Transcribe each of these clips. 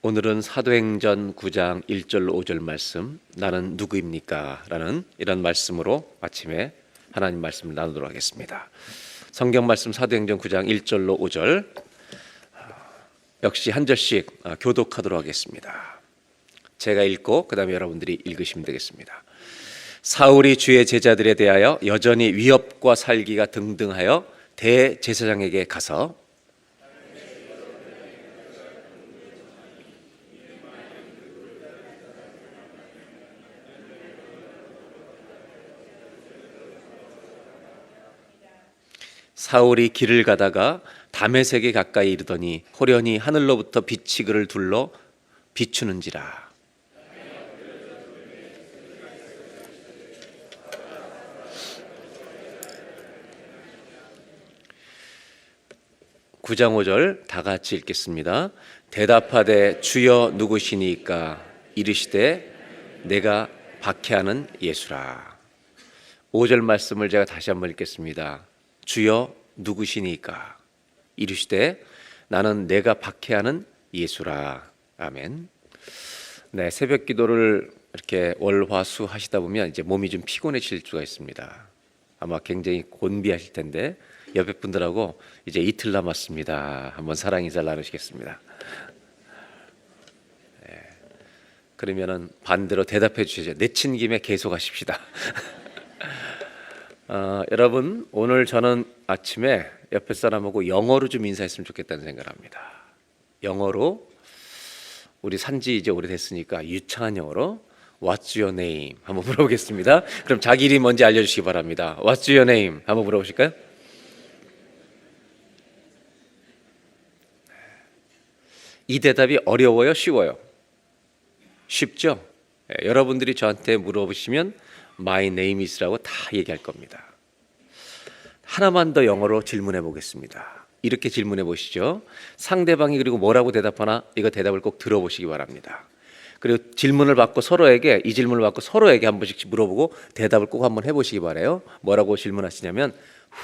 오늘은 사도행전 9장 1절 5절 말씀 나는 누구입니까? 라는 이런 말씀으로 아침에 하나님 말씀을 나누도록 하겠습니다. 성경 말씀 사도행전 9장 1절로 5절 역시 한 절씩 아, 교독하도록 하겠습니다. 제가 읽고 그다음에 여러분들이 읽으시면 되겠습니다. 사울이 주의 제자들에 대하여 여전히 위협과 살기가 등등하여 대제사장에게 가서 사울이 길을 가다가 담에색에 가까이 이르더니 호련히 하늘로부터 빛이 그를 둘러 비추는지라. 구장오절다 같이 읽겠습니다. 대답하되 주여 누구시니까 이르시되 내가 박해하는 예수라. 5절 말씀을 제가 다시 한번 읽겠습니다. 주여 누구시니까 이르시되 나는 내가 박해하는 예수라. 아멘. 네, 새벽 기도를 이렇게 월화수 하시다 보면 이제 몸이 좀 피곤해질 수가 있습니다. 아마 굉장히 곤비하실 텐데 옆에 분들하고 이제 이틀 남았습니다. 한번 사랑 인사를 나누시겠습니다. 네, 그러면은 반대로 대답해 주시죠. 내친 김에 계속 하십시다. 어, 여러분 오늘 저는 아침에 옆에 사람하고 영어로 좀 인사했으면 좋겠다는 생각을 합니다. 영어로 우리 산지 이제 오래됐으니까 유창한 영어로 What's your name? 한번 물어보겠습니다. 그럼 자기 이름 뭔지 알려주시기 바랍니다. What's your name? 한번 물어보실까요? 이 대답이 어려워요, 쉬워요? 쉽죠? 예, 여러분들이 저한테 물어보시면 My name is라고 다 얘기할 겁니다. 하나만 더 영어로 질문해 보겠습니다. 이렇게 질문해 보시죠. 상대방이 그리고 뭐라고 대답하나 이거 대답을 꼭 들어보시기 바랍니다. 그리고 질문을 받고 서로에게 이 질문을 받고 서로에게 한 번씩 물어보고 대답을 꼭 한번 해보시기 바래요. 뭐라고 질문하시냐면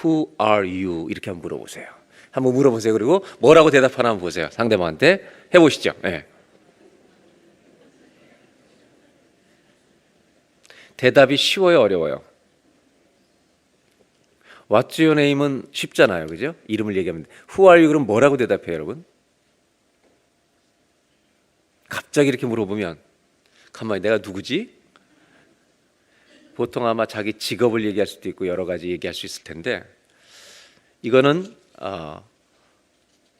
Who are you 이렇게 한번 물어보세요. 한번 물어보세요. 그리고 뭐라고 대답하나 한번 보세요. 상대방한테 해보시죠. 예. 대답이 쉬워요, 어려워요? What's your name은 쉽잖아요, 그죠? 이름을 얘기하면 Who are you 그럼 뭐라고 대답해요, 여러분? 갑자기 이렇게 물어보면 가만히 내가 누구지? 보통 아마 자기 직업을 얘기할 수도 있고 여러 가지 얘기할 수 있을 텐데 이거는 어,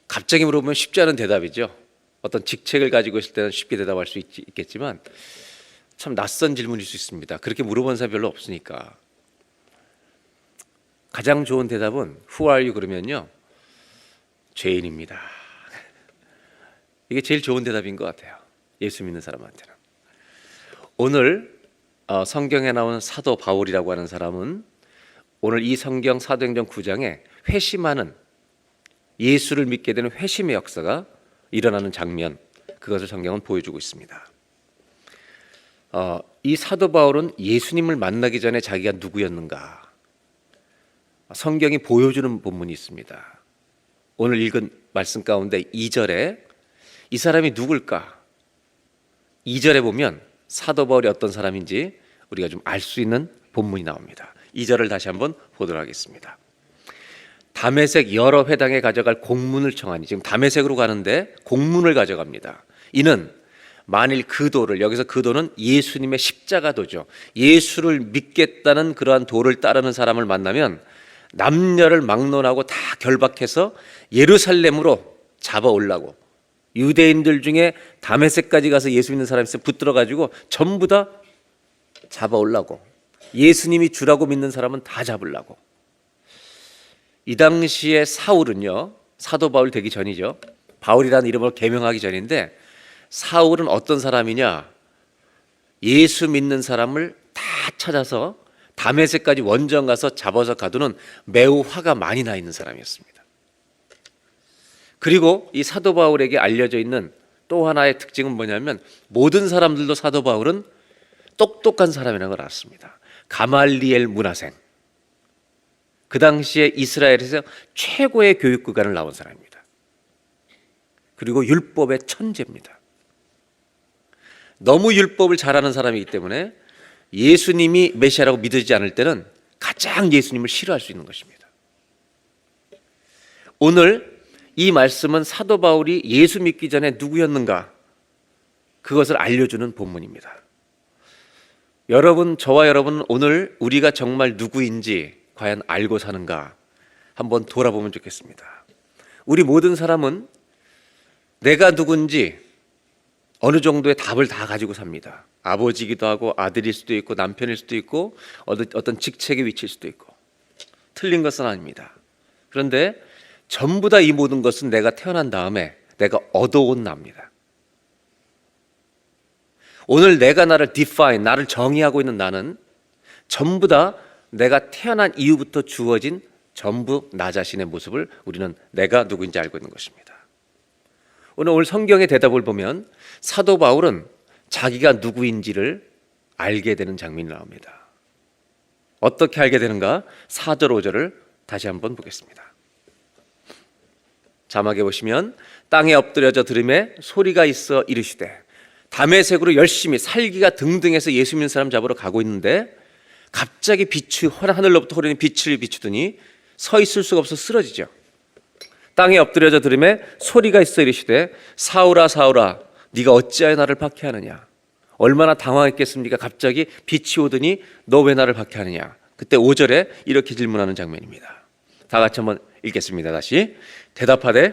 갑자기 물어보면 쉽지 않은 대답이죠. 어떤 직책을 가지고 있을 때는 쉽게 대답할 수 있, 있겠지만 참 낯선 질문일 수 있습니다. 그렇게 물어본 사람 별로 없으니까 가장 좋은 대답은 Who are you 그러면요 죄인입니다. 이게 제일 좋은 대답인 것 같아요. 예수 믿는 사람한테는. 오늘 어, 성경에 나온 사도 바울이라고 하는 사람은 오늘 이 성경 사도행전 9장에 회심하는 예수를 믿게 되는 회심의 역사가 일어나는 장면 그것을 성경은 보여주고 있습니다. 어, 이 사도 바울은 예수님을 만나기 전에 자기가 누구였는가 성경이 보여주는 본문이 있습니다. 오늘 읽은 말씀 가운데 2절에 이 사람이 누굴까? 2절에 보면 사도 바울이 어떤 사람인지 우리가 좀 알 수 있는 본문이 나옵니다. 2절을 다시 한번 보도록 하겠습니다. 담에색 여러 회당에 가져갈 공문을 청하니 지금 담에색으로 가는데 공문을 가져갑니다. 이는 만일 그 도를 여기서 그 도는 예수님의 십자가 도죠. 예수를 믿겠다는 그러한 도를 따르는 사람을 만나면 남녀를 막론하고 다 결박해서 예루살렘으로 잡아 올라고 유대인들 중에 담에색까지 가서 예수 믿는 사람이 있으면 붙들어 가지고 전부 다 잡아 올라고 예수님이 주라고 믿는 사람은 다 잡으려고 이 당시에 사울은요 사도 바울 되기 전이죠 바울이라는 이름을 개명하기 전인데 사울은 어떤 사람이냐 예수 믿는 사람을 다 찾아서 담에색까지 원정 가서 잡아서 가두는 매우 화가 많이 나 있는 사람이었습니다. 그리고 이 사도 바울에게 알려져 있는 또 하나의 특징은 뭐냐면 모든 사람들도 사도 바울은 똑똑한 사람이라는 걸 알았습니다. 가말리엘 문화생. 그 당시에 이스라엘에서 최고의 교육기관을 나온 사람입니다. 그리고 율법의 천재입니다. 너무 율법을 잘하는 사람이기 때문에 예수님이 메시아라고 믿어지지 않을 때는 가장 예수님을 싫어할 수 있는 것입니다. 오늘 이 말씀은 사도 바울이 예수 믿기 전에 누구였는가 그것을 알려주는 본문입니다. 여러분, 저와 여러분 오늘 우리가 정말 누구인지 과연 알고 사는가 한번 돌아보면 좋겠습니다. 우리 모든 사람은 내가 누군지 어느 정도의 답을 다 가지고 삽니다. 아버지기도 하고 아들일 수도 있고 남편일 수도 있고 어떤 직책의 위치일 수도 있고 틀린 것은 아닙니다. 그런데 전부 다 이 모든 것은 내가 태어난 다음에 내가 얻어온 납니다. 오늘 내가 나를 define, 나를 정의하고 있는 나는 전부 다 내가 태어난 이후부터 주어진 전부 나 자신의 모습을 우리는 내가 누구인지 알고 있는 것입니다. 오늘 오늘 성경의 대답을 보면 사도 바울은 자기가 누구인지를 알게 되는 장면이 나옵니다. 어떻게 알게 되는가? 4절 5절을 다시 한번 보겠습니다. 자막에 보시면 땅에 엎드려져 들음에 소리가 있어 이르시되 담에색으로 열심히 살기가 등등해서 예수 믿는 사람 잡으러 가고 있는데 갑자기 빛이 하늘로부터 흐르는 빛을 비추더니 서 있을 수가 없어 쓰러지죠. 땅에 엎드려져 들음에 소리가 있어 이르시되 사울아 사울아 네가 어찌하여 나를 박해하느냐? 얼마나 당황했겠습니까? 갑자기 빛이 오더니 너 왜 나를 박해하느냐? 그때 5절에 이렇게 질문하는 장면입니다. 다 같이 한번 읽겠습니다. 다시. 대답하되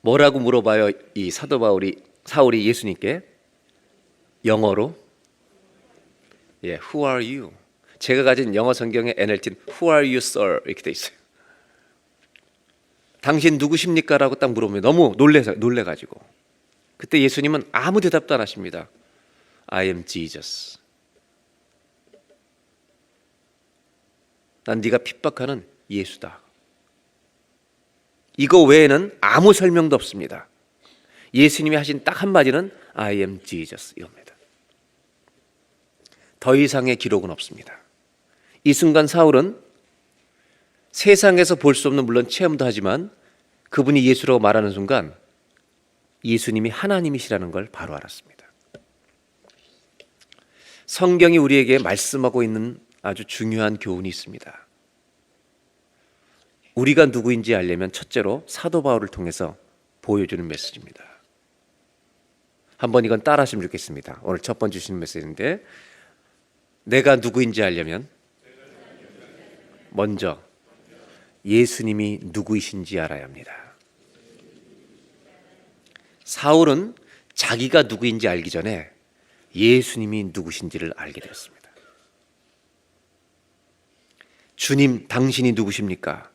뭐라고 물어봐요? 이 사도 바울이 사울이 예수님께? 영어로? 예, who are you? 제가 가진 영어 성경의 NLT는 Who are you, sir? 이렇게 돼 있어요. 당신 누구십니까?라고 딱 물어보면 너무 놀래서 놀래가지고 그때 예수님은 아무 대답도 안 하십니다. I am Jesus. 난 네가 핍박하는 예수다. 이거 외에는 아무 설명도 없습니다. 예수님이 하신 딱 한마디는 I am Jesus 이겁니다. 더 이상의 기록은 없습니다. 이 순간 사울은 세상에서 볼 수 없는 물론 체험도 하지만 그분이 예수라고 말하는 순간 예수님이 하나님이시라는 걸 바로 알았습니다. 성경이 우리에게 말씀하고 있는 아주 중요한 교훈이 있습니다. 우리가 누구인지 알려면 첫째로 사도 바울을 통해서 보여주는 메시지입니다. 한번 이건 따라하시면 좋겠습니다. 오늘 첫 번째 주시는 메시지인데 내가 누구인지 알려면 먼저 예수님이 누구이신지 알아야 합니다. 사울은 자기가 누구인지 알기 전에 예수님이 누구신지를 알게 되었습니다. 주님, 당신이 누구십니까?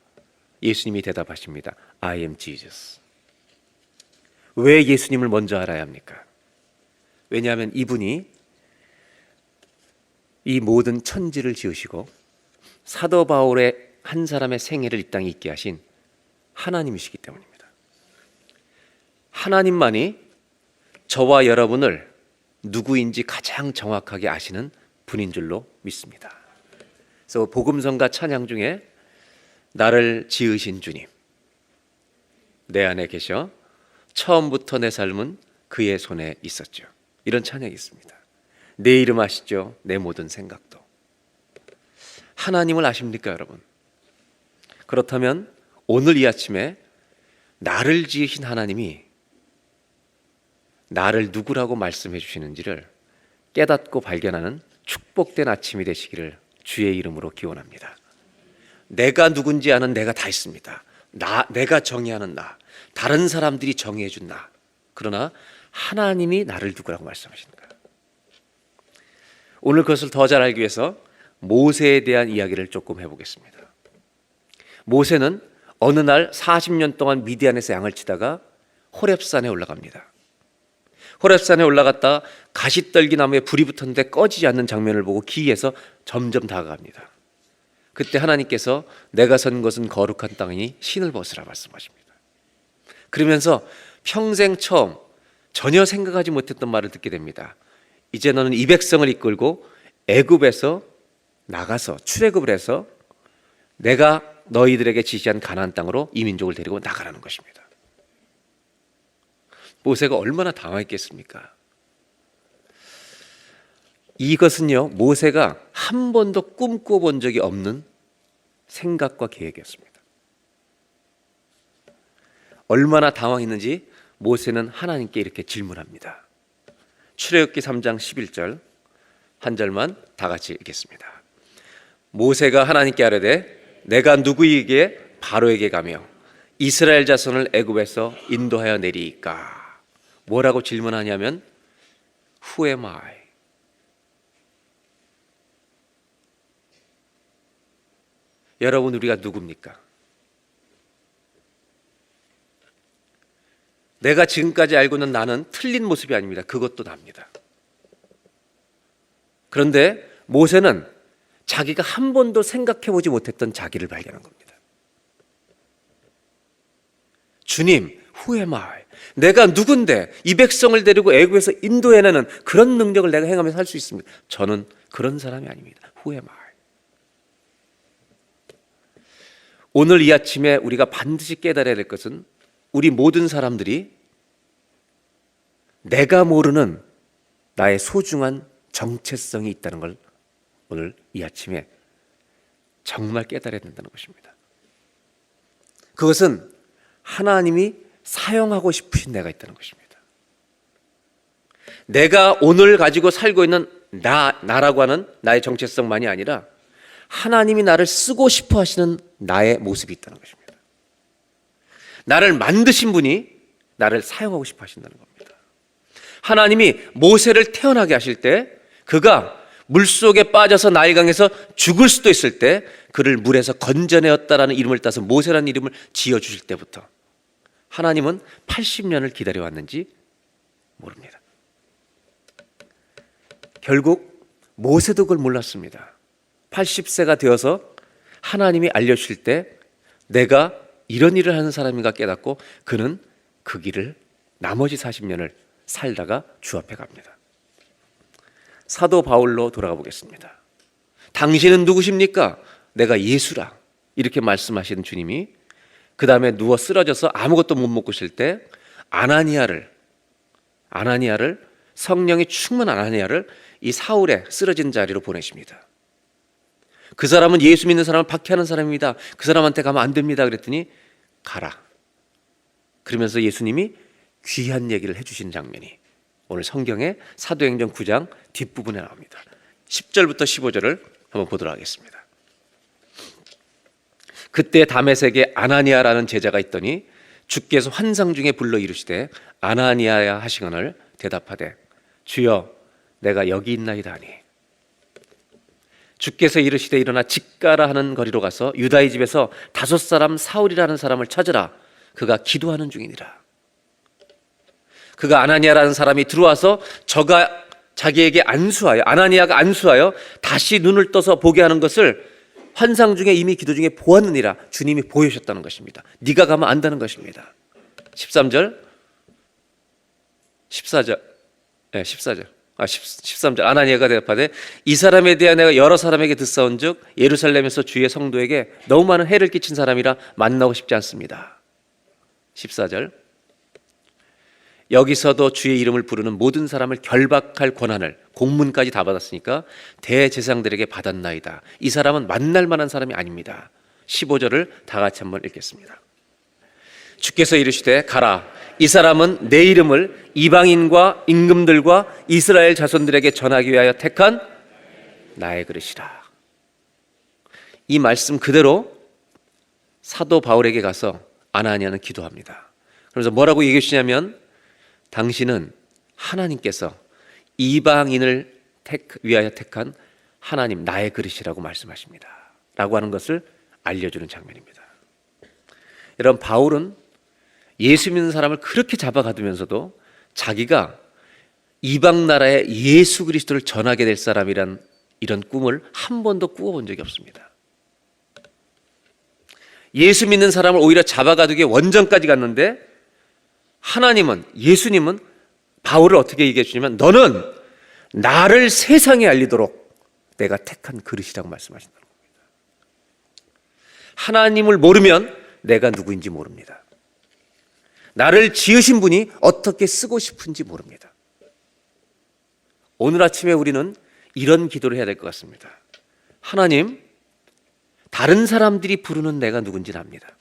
예수님이 대답하십니다. I am Jesus. 왜 예수님을 먼저 알아야 합니까? 왜냐하면 이분이 이 모든 천지를 지으시고 사도 바울의 한 사람의 생애를 이 땅에 있게 하신 하나님이시기 때문입니다. 하나님만이 저와 여러분을 누구인지 가장 정확하게 아시는 분인 줄로 믿습니다. 그래서 복음성가 찬양 중에 나를 지으신 주님 내 안에 계셔 처음부터 내 삶은 그의 손에 있었죠. 이런 찬양이 있습니다. 내 이름 아시죠? 내 모든 생각도. 하나님을 아십니까, 여러분? 그렇다면 오늘 이 아침에 나를 지으신 하나님이 나를 누구라고 말씀해 주시는지를 깨닫고 발견하는 축복된 아침이 되시기를 주의 이름으로 기원합니다. 내가 누군지 아는 내가 다 있습니다. 나 내가 정의하는 나, 다른 사람들이 정의해 준 나. 그러나 하나님이 나를 누구라고 말씀하시는가? 오늘 그것을 더 잘 알기 위해서 모세에 대한 이야기를 조금 해보겠습니다. 모세는 어느 날 40년 동안 미디안에서 양을 치다가 호렙산에 올라갑니다. 호렙산에 올라갔다 가시떨기 나무에 불이 붙었는데 꺼지지 않는 장면을 보고 기이해서 점점 다가갑니다. 그때 하나님께서 내가 선 것은 거룩한 땅이니 신을 벗으라 말씀하십니다. 그러면서 평생 처음 전혀 생각하지 못했던 말을 듣게 됩니다. 이제 너는 이 백성을 이끌고 애굽에서 나가서 출애굽을 해서 내가 너희들에게 지시한 가나안 땅으로 이 민족을 데리고 나가라는 것입니다. 모세가 얼마나 당황했겠습니까? 이것은요 모세가 한 번도 꿈꿔 본 적이 없는 생각과 계획이었습니다. 얼마나 당황했는지 모세는 하나님께 이렇게 질문합니다. 출애굽기 3장 11절 한 절만 다 같이 읽겠습니다. 모세가 하나님께 아뢰되 내가 누구에게 바로에게 가며 이스라엘 자손을 애굽에서 인도하여 내리이까 뭐라고 질문하냐면 Who am I? 여러분 우리가 누굽니까? 내가 지금까지 알고 있는 나는 틀린 모습이 아닙니다. 그것도 납니다. 그런데 모세는 자기가 한 번도 생각해 보지 못했던 자기를 발견한 겁니다. 주님, 후회말. 내가 누군데 이 백성을 데리고 애굽에서 인도해내는 그런 능력을 내가 행하면서 할 수 있습니다. 저는 그런 사람이 아닙니다. 후회말. 오늘 이 아침에 우리가 반드시 깨달아야 될 것은 우리 모든 사람들이 내가 모르는 나의 소중한 정체성이 있다는 걸 오늘 이 아침에 정말 깨달아야 된다는 것입니다. 그것은 하나님이 사용하고 싶으신 내가 있다는 것입니다. 내가 오늘 가지고 살고 있는 나, 나라고 하는 나의 정체성만이 아니라 하나님이 나를 쓰고 싶어 하시는 나의 모습이 있다는 것입니다. 나를 만드신 분이 나를 사용하고 싶어 하신다는 겁니다. 하나님이 모세를 태어나게 하실 때 그가 물속에 빠져서 나일강에서 죽을 수도 있을 때 그를 물에서 건져내었다라는 이름을 따서 모세라는 이름을 지어 주실 때부터 하나님은 80년을 기다려 왔는지 모릅니다. 결국 모세도 그걸 몰랐습니다. 80세가 되어서 하나님이 알려 주실 때 내가 이런 일을 하는 사람인가 깨닫고 그는 그 길을 나머지 40년을 살다가 주 앞에 갑니다. 사도 바울로 돌아가 보겠습니다. 당신은 누구십니까? 내가 예수라. 이렇게 말씀하시는 주님이 그 다음에 누워 쓰러져서 아무것도 못 먹고 있을 때 아나니아를 아나니아를 성령이 충만한 아나니아를 이 사울의 쓰러진 자리로 보내십니다. 그 사람은 예수 믿는 사람을 박해하는 사람입니다. 그 사람한테 가면 안 됩니다. 그랬더니 가라. 그러면서 예수님이 귀한 얘기를 해주신 장면이 오늘 성경의 사도행전 9장 뒷부분에 나옵니다. 10절부터 15절을 한번 보도록 하겠습니다. 그때 다메섹에 아나니아라는 제자가 있더니 주께서 환상 중에 불러 이르시되 아나니아야 하시거늘 대답하되 주여 내가 여기 있나이다 하니 주께서 이르시되 일어나 집가라 하는 거리로 가서 유다의 집에서 다섯 사람 사울이라는 사람을 찾으라 그가 기도하는 중이니라 그가 아나니아라는 사람이 들어와서 저가 자기에게 안수하여 아나니아가 안수하여 다시 눈을 떠서 보게 하는 것을 환상 중에 이미 기도 중에 보았느니라 주님이 보여주셨다는 것입니다. 네가 가면 안다는 것입니다. 13절 14절 네, 14절 아 10, 13절 아나니아가 대답하되 이 사람에 대하 내가 여러 사람에게 듣사온즉 예루살렘에서 주의 성도에게 너무 많은 해를 끼친 사람이라 만나고 싶지 않습니다. 14절 여기서도 주의 이름을 부르는 모든 사람을 결박할 권한을 공문까지 다 받았으니까 대제사장들에게 받았나이다. 이 사람은 만날 만한 사람이 아닙니다. 15절을 다 같이 한번 읽겠습니다. 주께서 이르시되 가라 이 사람은 내 이름을 이방인과 임금들과 이스라엘 자손들에게 전하기 위하여 택한 나의 그릇이라. 이 말씀 그대로 사도 바울에게 가서 아나니아는 기도합니다. 그래서 뭐라고 얘기해 주냐면 당신은 하나님께서 이방인을 택, 위하여 택한 하나님 나의 그릇이라고 말씀하십니다. 라고 하는 것을 알려주는 장면입니다. 여러분 바울은 예수 믿는 사람을 그렇게 잡아가두면서도 자기가 이방 나라에 예수 그리스도를 전하게 될 사람이란 이런 꿈을 한 번도 꾸어본 적이 없습니다. 예수 믿는 사람을 오히려 잡아가두기에 원전까지 갔는데 하나님은 예수님은 바울을 어떻게 얘기해 주냐면 너는 나를 세상에 알리도록 내가 택한 그릇이라고 말씀하신다는 겁니다. 하나님을 모르면 내가 누구인지 모릅니다. 나를 지으신 분이 어떻게 쓰고 싶은지 모릅니다. 오늘 아침에 우리는 이런 기도를 해야 될 것 같습니다. 하나님, 다른 사람들이 부르는 내가 누군지 압니다.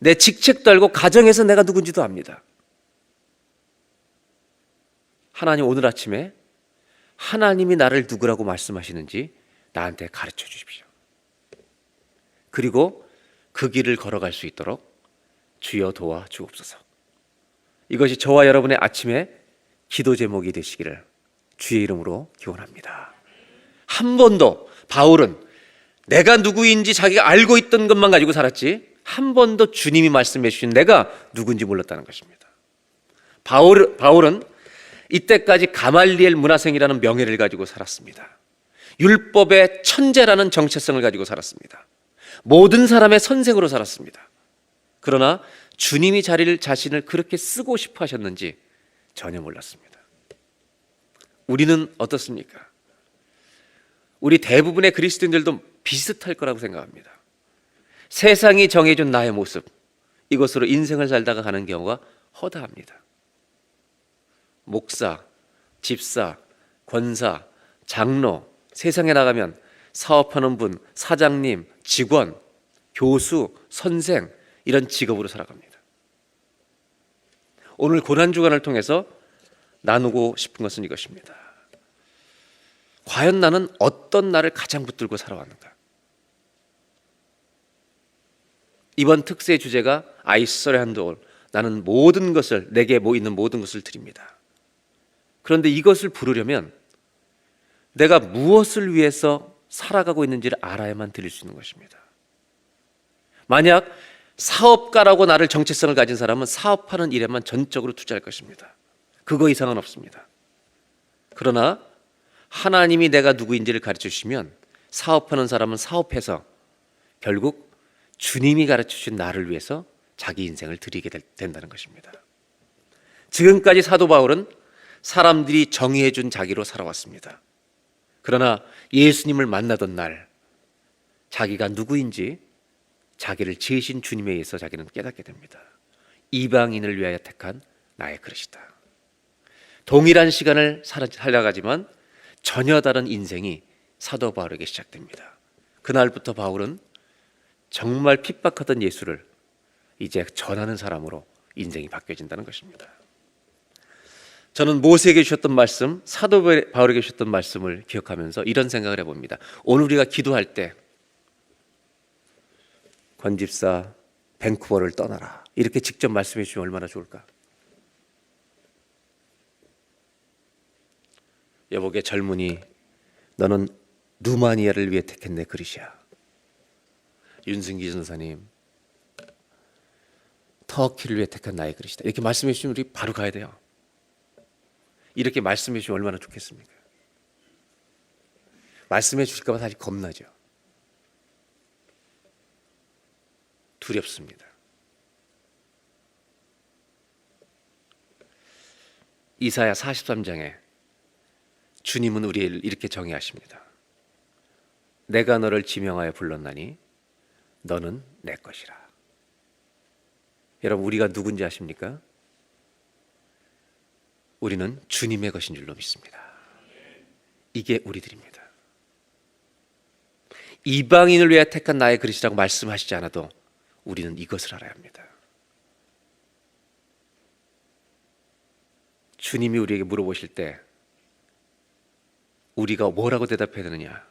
내 직책도 알고 가정에서 내가 누군지도 압니다. 하나님 오늘 아침에 하나님이 나를 누구라고 말씀하시는지 나한테 가르쳐 주십시오. 그리고 그 길을 걸어갈 수 있도록 주여 도와 주옵소서. 이것이 저와 여러분의 아침에 기도 제목이 되시기를 주의 이름으로 기원합니다. 한 번도 바울은 내가 누구인지 자기가 알고 있던 것만 가지고 살았지 한 번도 주님이 말씀해 주신 내가 누군지 몰랐다는 것입니다. 바울, 바울은 이때까지 가말리엘 문화생이라는 명예를 가지고 살았습니다. 율법의 천재라는 정체성을 가지고 살았습니다. 모든 사람의 선생으로 살았습니다. 그러나 주님이 자리를 자신을 그렇게 쓰고 싶어 하셨는지 전혀 몰랐습니다. 우리는 어떻습니까? 우리 대부분의 그리스도인들도 비슷할 거라고 생각합니다. 세상이 정해준 나의 모습, 이것으로 인생을 살다가 가는 경우가 허다합니다. 목사, 집사, 권사, 장로, 세상에 나가면 사업하는 분, 사장님, 직원, 교수, 선생 이런 직업으로 살아갑니다. 오늘 고난 주간을 통해서 나누고 싶은 것은 이것입니다. 과연 나는 어떤 나를 가장 붙들고 살아왔는가? 이번 특세 주제가 아이스설의 한돌 나는 모든 것을 내게 뭐 있는 모든 것을 드립니다. 그런데 이것을 부르려면 내가 무엇을 위해서 살아가고 있는지를 알아야만 드릴 수 있는 것입니다. 만약 사업가라고 나를 정체성을 가진 사람은 사업하는 일에만 전적으로 투자할 것입니다. 그거 이상은 없습니다. 그러나 하나님이 내가 누구인지를 가르쳐 주시면 사업하는 사람은 사업해서 결국 주님이 가르쳐 주신 나를 위해서 자기 인생을 드리게 된다는 것입니다. 지금까지 사도 바울은 사람들이 정의해 준 자기로 살아왔습니다. 그러나 예수님을 만나던 날 자기가 누구인지 자기를 지으신 주님에 의해서 자기는 깨닫게 됩니다. 이방인을 위하여 택한 나의 그릇이다. 동일한 시간을 살아가지만 전혀 다른 인생이 사도 바울에게 시작됩니다. 그날부터 바울은 정말 핍박하던 예수를 이제 전하는 사람으로 인생이 바뀌어진다는 것입니다. 저는 모세에게 주셨던 말씀, 사도 바울에게 주셨던 말씀을 기억하면서 이런 생각을 해봅니다. 오늘 우리가 기도할 때 권집사 밴쿠버를 떠나라 이렇게 직접 말씀해 주시면 얼마나 좋을까? 여보게 젊은이 너는 누마니아를 위해 내 그릇이야. 윤승기 전사님 터키를 위해 택한 나의 그릇이다. 이렇게 말씀해 주시면 우리 바로 가야 돼요. 이렇게 말씀해 주시면 얼마나 좋겠습니까? 말씀해 주실까 봐 사실 겁나죠. 두렵습니다. 이사야 43장에 주님은 우리를 이렇게 정의하십니다. 내가 너를 지명하여 불렀나니 너는 내 것이라. 여러분 우리가 누군지 아십니까? 우리는 주님의 것인 줄로 믿습니다. 이게 우리들입니다. 이방인을 위해 택한 나의 그릇이라고 말씀하시지 않아도 우리는 이것을 알아야 합니다. 주님이 우리에게 물어보실 때 우리가 뭐라고 대답해야 되느냐?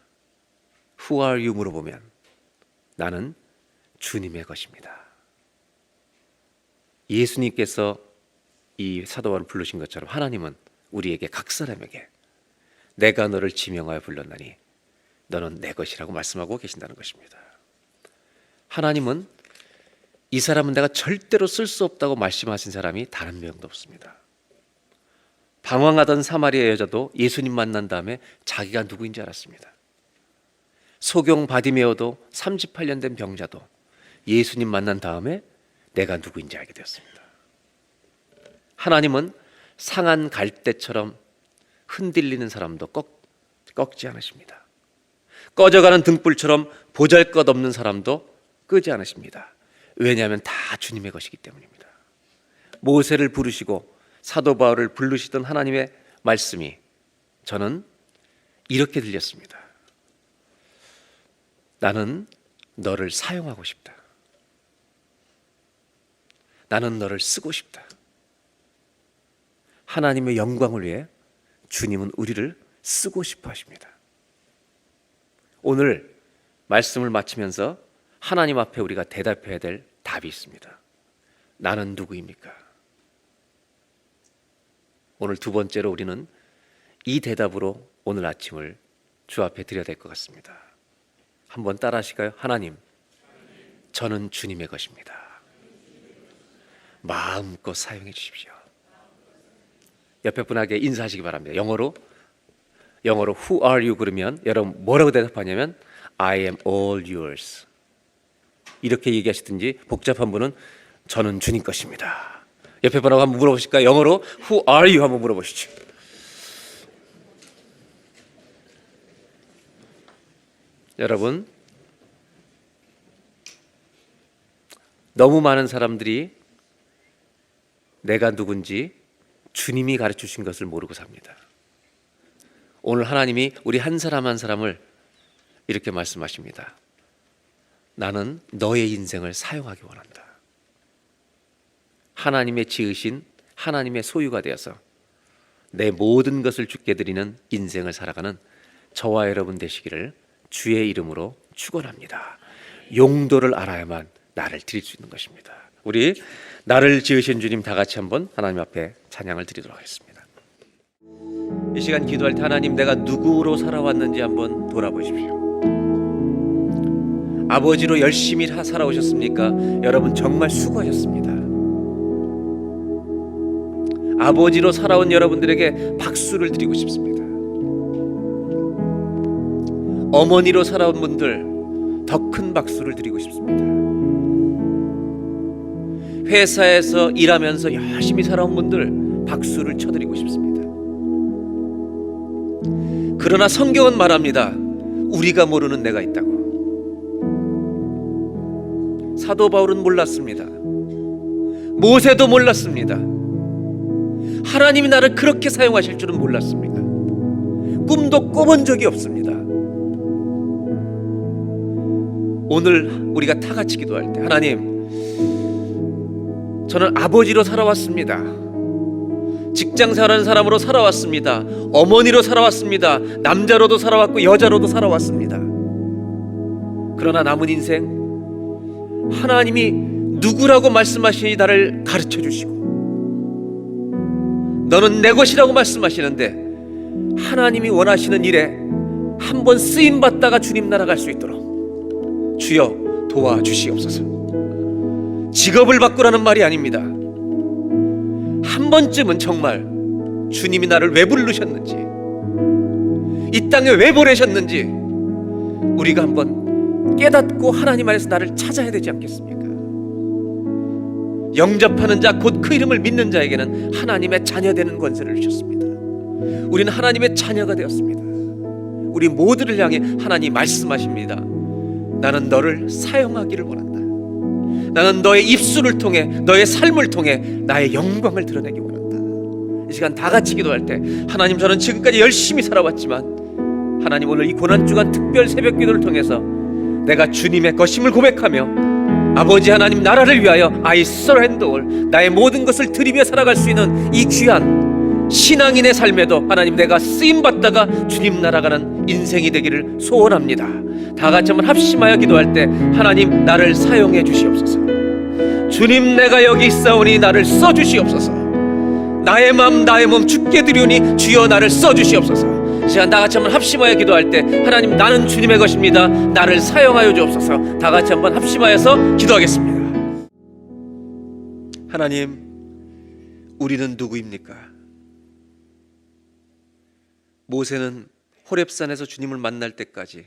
Who are you 물어보면 나는 주님의 것입니다. 예수님께서 이 사도관을 부르신 것처럼 하나님은 우리에게 각 사람에게 내가 너를 지명하여 불렀나니 너는 내 것이라고 말씀하고 계신다는 것입니다. 하나님은 이 사람은 내가 절대로 쓸 수 없다고 말씀하신 사람이 단 한 명도 없습니다. 방황하던 사마리아 여자도 예수님 만난 다음에 자기가 누구인지 알았습니다. 소경 바디메어도 38년 된 병자도 예수님 만난 다음에 내가 누구인지 알게 되었습니다. 하나님은 상한 갈대처럼 흔들리는 사람도 꺾, 꺾지 않으십니다. 꺼져가는 등불처럼 보잘 것 없는 사람도 끄지 않으십니다. 왜냐하면 다 주님의 것이기 때문입니다. 모세를 부르시고 사도 바울을 부르시던 하나님의 말씀이 저는 이렇게 들렸습니다. 나는 너를 사용하고 싶다. 나는 너를 쓰고 싶다. 하나님의 영광을 위해 주님은 우리를 쓰고 싶어 하십니다. 오늘 말씀을 마치면서 하나님 앞에 우리가 대답해야 될 답이 있습니다. 나는 누구입니까? 오늘 두 번째로 우리는 이 대답으로 오늘 아침을 주 앞에 드려야 될 것 같습니다. 한번 따라 하실까요? 하나님, 저는 주님의 것입니다. 마음껏 사용해 주십시오. 옆에 분에게 인사하시기 바랍니다. 영어로 영어로 Who are you 그러면 여러분 뭐라고 대답하냐면 I am all yours. 이렇게 얘기하시든지 복잡한 분은 저는 주님 것입니다. 옆에 분하고 한번 물어보실까요? 영어로 Who are you 한번 물어보시죠. 여러분 너무 많은 사람들이 내가 누군지 주님이 가르쳐 주신 것을 모르고 삽니다. 오늘 하나님이 우리 한 사람 한 사람을 이렇게 말씀하십니다. 나는 너의 인생을 사용하기 원한다. 하나님의 지으신 하나님의 소유가 되어서 내 모든 것을 주께 드리는 인생을 살아가는 저와 여러분 되시기를 주의 이름으로 축원합니다. 용도를 알아야만 나를 드릴 수 있는 것입니다. 우리 나를 지으신 주님 다 같이 한번 하나님 앞에 찬양을 드리도록 하겠습니다. 이 시간 기도할 때 하나님 내가 누구로 살아왔는지 한번 돌아보십시오. 아버지로 열심히 사- 살아오셨습니까? 여러분 정말 수고하셨습니다. 아버지로 살아온 여러분들에게 박수를 드리고 싶습니다. 어머니로 살아온 분들 더 큰 박수를 드리고 싶습니다. 회사에서 일하면서 열심히 살아온 분들 박수를 쳐드리고 싶습니다. 그러나 성경은 말합니다. 우리가 모르는 내가 있다고. 사도 바울은 몰랐습니다. 모세도 몰랐습니다. 하나님이 나를 그렇게 사용하실 줄은 몰랐습니다. 꿈도 꿔본 적이 없습니다. 오늘 우리가 다 같이 기도할 때 하나님 저는 아버지로 살아왔습니다. 직장 생활하는 사람으로 살아왔습니다. 어머니로 살아왔습니다. 남자로도 살아왔고 여자로도 살아왔습니다. 그러나 남은 인생 하나님이 누구라고 말씀하시니 나를 가르쳐 주시고 너는 내 것이라고 말씀하시는데 하나님이 원하시는 일에 한 번 쓰임 받다가 주님 나라 갈 수 있도록 주여 도와주시옵소서. 직업을 바꾸라는 말이 아닙니다. 한 번쯤은 정말 주님이 나를 왜 부르셨는지 이 땅에 왜 보내셨는지 우리가 한번 깨닫고 하나님 안에서 나를 찾아야 되지 않겠습니까? 영접하는 자 곧 그 이름을 믿는 자에게는 하나님의 자녀 되는 권세를 주셨습니다. 우리는 하나님의 자녀가 되었습니다. 우리 모두를 향해 하나님 말씀하십니다. 나는 너를 사용하기를 원한다. 나는 너의 입술을 통해 너의 삶을 통해 나의 영광을 드러내기 원한다. 이 시간 다 같이 기도할 때 하나님 저는 지금까지 열심히 살아왔지만 하나님 오늘 이 고난 주간 특별 새벽 기도를 통해서 내가 주님의 것임을 고백하며 아버지 하나님 나라를 위하여 surrender all 나의 모든 것을 드리며 살아갈 수 있는 이 귀한 신앙인의 삶에도 하나님 내가 쓰임 받다가 주님 날아가는 인생이 되기를 소원합니다. 다 같이 한번 합심하여 기도할 때 하나님 나를 사용해 주시옵소서. 주님 내가 여기 있사오니 나를 써 주시옵소서. 나의 마음 나의 몸 죽게 드리오니 주여 나를 써 주시옵소서. 이 시간 다 같이 한번 합심하여 기도할 때 하나님 나는 주님의 것입니다. 나를 사용하여 주옵소서. 다 같이 한번 합심하여서 기도하겠습니다. 하나님 우리는 누구입니까? 모세는 호렙산에서 주님을 만날 때까지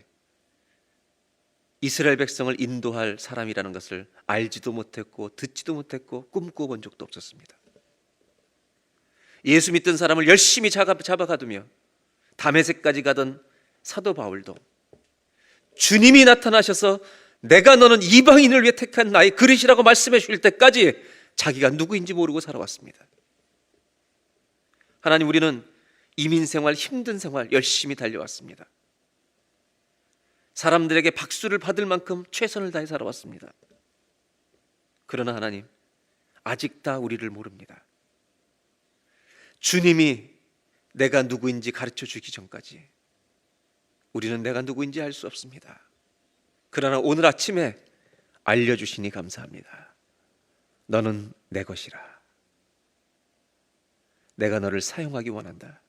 이스라엘 백성을 인도할 사람이라는 것을 알지도 못했고 듣지도 못했고 꿈꿔본 적도 없었습니다. 예수 믿던 사람을 열심히 잡아, 잡아가두며 담에색까지 가던 사도 바울도 주님이 나타나셔서 내가 너는 이방인을 위해 택한 나의 그릇이라고 말씀해 주실 때까지 자기가 누구인지 모르고 살아왔습니다. 하나님 우리는 이민 생활 힘든 생활 열심히 달려왔습니다. 사람들에게 박수를 받을 만큼 최선을 다해 살아왔습니다. 그러나 하나님 아직 다 우리를 모릅니다. 주님이 내가 누구인지 가르쳐 주기 전까지 우리는 내가 누구인지 알 수 없습니다. 그러나 오늘 아침에 알려 주시니 감사합니다. 너는 내 것이라. 내가 너를 사용하기 원한다.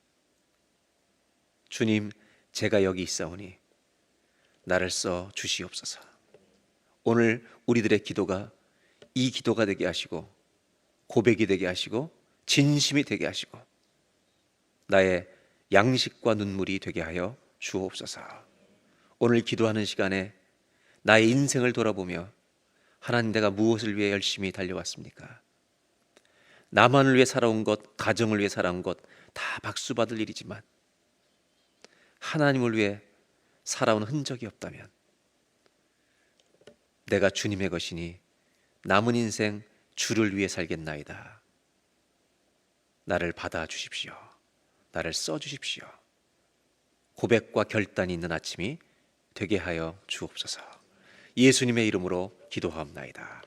주님, 제가 여기 있사오니 나를 써 주시옵소서. 오늘 우리들의 기도가 이 기도가 되게 하시고 고백이 되게 하시고 진심이 되게 하시고 나의 양식과 눈물이 되게 하여 주옵소서. 오늘 기도하는 시간에 나의 인생을 돌아보며 하나님 내가 무엇을 위해 열심히 달려왔습니까? 나만을 위해 살아온 것, 가정을 위해 살아온 것 다 박수 받을 일이지만 하나님을 위해 살아온 흔적이 없다면 내가 주님의 것이니 남은 인생 주를 위해 살겠나이다. 나를 받아 주십시오. 나를 써 주십시오. 고백과 결단이 있는 아침이 되게 하여 주옵소서. 예수님의 이름으로 기도하옵나이다.